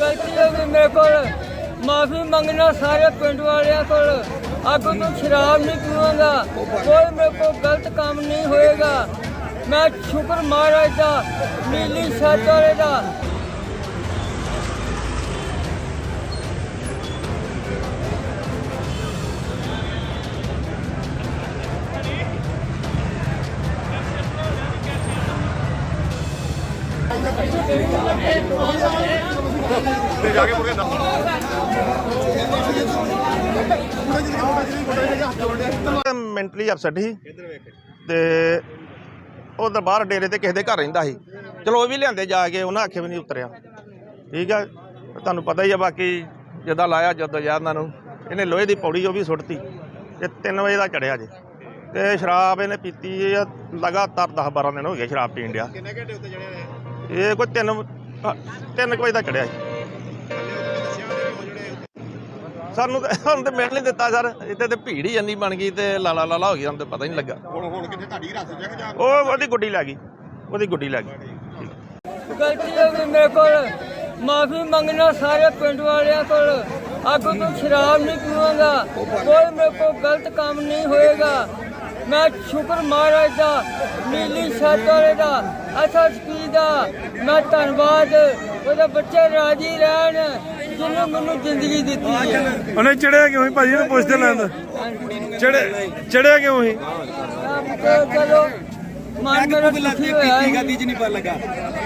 ਗਲਤੀ ਹੋ ਗਈ ਮੇਰੇ ਕੋਲ। ਮਾਫੀ ਮੰਗਣਾ ਸਾਰੇ ਪਿੰਡ ਵਾਲਿਆਂ ਕੋਲ। ਅੱਗੋਂ ਤੋਂ ਸ਼ਰਾਬ ਨਹੀਂ ਪੀਵਾਂਗਾ। ਕੋਈ ਮੇਰੇ ਕੋਲ ਗਲਤ ਕੰਮ ਨਹੀਂ ਹੋਏਗਾ। ਮੈਂ ਸ਼ੁਕਰ ਮਹਾਰਾਜ ਦਾ, ਨੀਲੀ ਛੱਤ ਵਾਲੇ ਦਾ। ਮੈਂਟਲੀ ਅਪਸੈਟ ਸੀ। ਤੇ ਉਹ ਦਰਬਾਰ ਡੇਰੇ ਤੇ ਕਿਸੇ ਦੇ ਘਰ ਰਹਿੰਦਾ ਸੀ। ਚਲੋ ਉਹ ਵੀ ਲਿਆਂਦੇ ਜਾ ਕੇ, ਉਹਨਾਂ ਆਖੇ ਵੀ ਨਹੀਂ ਉਤਰਿਆ। ਠੀਕ ਆ, ਤੁਹਾਨੂੰ ਪਤਾ ਹੀ ਆ ਬਾਕੀ ਜਦਾਂ ਲਾਇਆ ਜਦੋਂ ਯਾਰ ਇਹਨਾਂ ਨੂੰ, ਇਹਨੇ ਲੋਹੇ ਦੀ ਪੌੜੀ ਉਹ ਵੀ ਸੁੱਟਤੀ। ਤੇ 3 ਵਜੇ ਦਾ ਚੜਿਆ ਜੇ। ਤੇ ਸ਼ਰਾਬ ਇਹਨੇ ਪੀਤੀ ਆ ਲਗਾਤਾਰ 10 12 ਦਿਨ ਹੋ ਗਏ ਸ਼ਰਾਬ ਪੀਣ ਡਿਆ। ਕਿੰਨੇ ਘੰਟੇ ਉੱਤੇ ਚੜਿਆ ਇਹ ਕੋਈ 3 3 ਵਜੇ ਦਾ ਚੜਿਆ ਜੀ ਸਾਨੂੰ ਤਾਂ ਸਾਨੂੰ ਤੇ ਮਿਲ ਨਹੀਂ ਦਿੱਤਾ ਸਰ। ਇੱਥੇ ਤੇ ਭੀੜ ਹੀ ਇੰਨੀ ਬਣ ਗਈ ਤੇ ਲਾਲਾ ਲਾਲਾ ਹੋ ਗਈ ਸਾਨੂੰ ਤੇ ਪਤਾ ਹੀ ਨਹੀਂ ਲੱਗਾ। ਹੁਣ ਹੁਣ ਕਿੱਥੇ ਤੁਹਾਡੀ ਰਸ ਜਾ ਕੇ ਜਾ ਉਹ ਉਹਦੀ ਗੁੱਡੀ ਲੈ ਗਈ। ਉਹਦੀ ਗੁੱਡੀ ਲੈ ਗਈ। ਗਲਤੀ ਹੋ ਗਈ ਮੇਰੇ ਕੋਲ। ਮਾਫੀ ਮੰਗਣਾ ਸਾਰੇ ਪਿੰਡ ਵਾਲਿਆਂ ਕੋਲ। ਅੱਗੋਂ ਤੋਂ ਸ਼ਰਾਬ ਨਹੀਂ ਪੀਵਾਂਗਾ। ਕੋਈ ਮੇਰੇ ਕੋਲ ਗਲਤ ਕੰਮ ਨਹੀਂ ਹੋਏਗਾ। ਮੈਂ ਸ਼ੁਕਰ ਮਹਾਰਾਜ ਦਾ ਨੀਲੀ ਛੱਤ ਵਾਲੇ ਦਾ ਐਸਐਸਪੀ ਦਾ। ਮੈਂ ਧੰਨਵਾਦ। ਉਹਦੇ ਬੱਚੇ ਰਾਜੀ ਰਹਿਣ। ਜਿਹਨੇ ਮੈਨੂੰ ਜ਼ਿੰਦਗੀ ਦਿੱਤੀ ਹੈ ਉਹਨੇ ਚੜਿਆ ਕਿਉਂ ਸੀ ਭਾਜੀ? ਨੂੰ ਪੁੱਛਦੇ ਲੈਂਦਾ ਚੜੇ ਚੜਿਆ ਕਿਉਂ ਸੀ ਤੇ ਚਲੋ ਮਨ ਮੇਰਾ ਦੁਖੀ ਹੋਇਆ ਸੀ? ਗੱਡੀ 'ਚ ਨਹੀਂ ਪਤਾ ਲੱਗਾ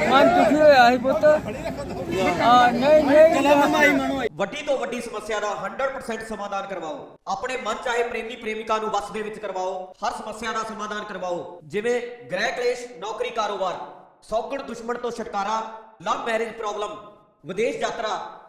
ਮਨ ਦੁਖੀ ਹੋਇਆ ਸੀ ਪੁੱਤ ਆ ਨਹੀਂ ਨਹੀਂ ਵੱਡੀ ਤੋਂ ਵੱਡੀ ਸਮੱਸਿਆ ਦਾ 100% ਸਮਾਧਾਨ ਕਰਵਾਓ। ਆਪਣੇ ਮਨ ਚਾਹੇ ਪ੍ਰੇਮੀ ਪ੍ਰੇਮਿਕਾ ਨੂੰ ਵਸ ਦੇ ਵਿੱਚ ਕਰਵਾਓ। ਹਰ ਸਮੱਸਿਆ ਦਾ ਸਮਾਧਾਨ ਕਰਵਾਓ। ਜਿਵੇਂ ਗ੍ਰਹਿ ਕਲੇਸ਼, ਨੌਕਰੀ ਕਾਰੋਬਾਰ, ਸੌਗਣ ਦੁਸ਼ਮਣ ਤੋਂ ਛੁਟਕਾਰਾ ਲਵ ਮੈਰਿਜ ਪ੍ਰੋਬਲਮ ਵਿਦੇਸ਼ ਯਾਤਰਾ